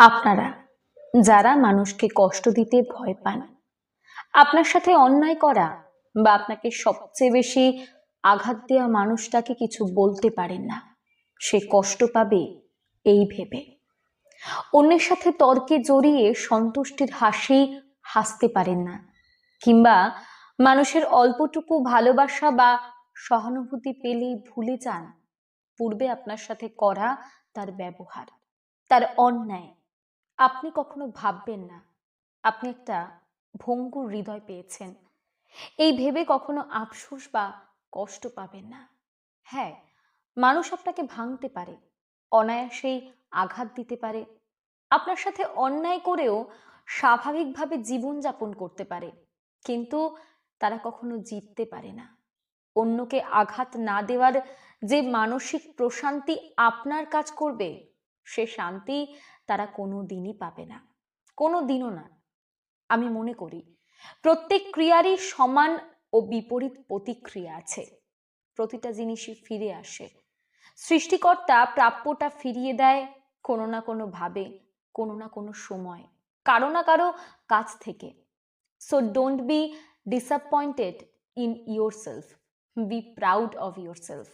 আপনারা, যারা মানুষকে কষ্ট দিতে ভয় পান, আপনার সাথে অন্যায় করা বা আপনাকে সবচেয়ে বেশি আঘাত দেওয়া মানুষটাকে কিছু বলতে পারেন না, সে কষ্ট পাবে এই ভেবে। অন্যের সাথে তর্কে জড়িয়ে সন্তুষ্টির হাসি হাসতে পারেন না, কিংবা মানুষের অল্পটুকু ভালোবাসা বা সহানুভূতি পেলেই ভুলে যান, পূর্বে আপনার সাথে করা তার ব্যবহার, তার অন্যায় আপনি কখনো ভাববেন না, আপনি একটা ভঙ্গুর হৃদয় পেয়েছেন। এই ভেবে কখনো আফসোস বা কষ্ট পাবেন না। হ্যাঁ মানুষ আপনাকে ভাঙতে পারে অনায়াসেই আঘাত দিতে পারে, আপনার সাথে অন্যায় করেও স্বাভাবিকভাবে জীবনযাপন করতে পারে, কিন্তু তারা কখনো জিততে পারে না। অন্যকে আঘাত না দেওয়ার যে মানসিক প্রশান্তি আপনার কাজ করবে সে শান্তি তারা কোনো দিনই পাবে না। কোনো দিনও না, আমি মনে করি। প্রত্যেক ক্রিয়ারই সমান ও বিপরীত প্রতিক্রিয়া আছে। প্রতিটা জিনিসই ফিরে আসে। সৃষ্টিকর্তা প্রাপ্যটা ফিরিয়ে দেয় কোনো না কোনো ভাবে, কোনো না কোনো সময়, কারও না কারও কাছ থেকে। So don't be disappointed in yourself be proud of yourself